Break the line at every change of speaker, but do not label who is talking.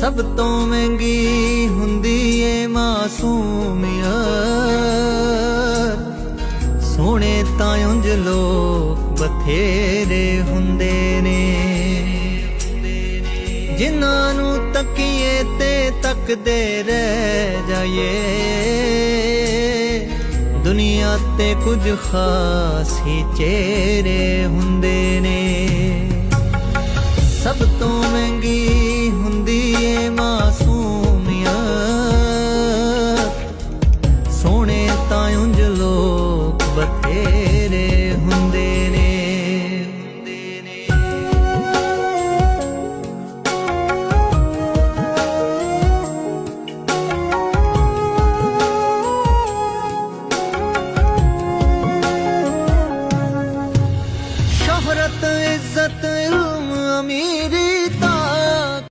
ਸਭ ਤੋਂ ਮਹਿੰਗੀ ਹੁੰਦੀ ਏ ਮਾਸੂਮੀਅਤ ਸੋਹਣੇ ਤਾਂ ਉਂਝ ਲੋਕ ਬਥੇਰੇ ਹੁੰਦੇ ਨੇ। ਜਿਨ੍ਹਾਂ ਨੂੰ ਤੱਕੀਏ ਤੇ ਤੱਕਦੇ ਰਹਿ ਜਾਈਏ। ਦੁਨੀਆ ਤੇ ਕੁਝ ਖਾਸ ਹੀ ਚਿਹਰੇ ਹੁੰਦੇ ਨੇ। ਸਭ ਤੋਂ ਮਹਿੰਗੀ ਤਾਂ ਉਂਝ ਲੋਕ ਬਥੇਰੇ ਹੁੰਦੇ ਨੇ। ਸ਼ੋਹਰਤ ਇੱਜ਼ਤ ਇਲਮ ਅਮੀਰ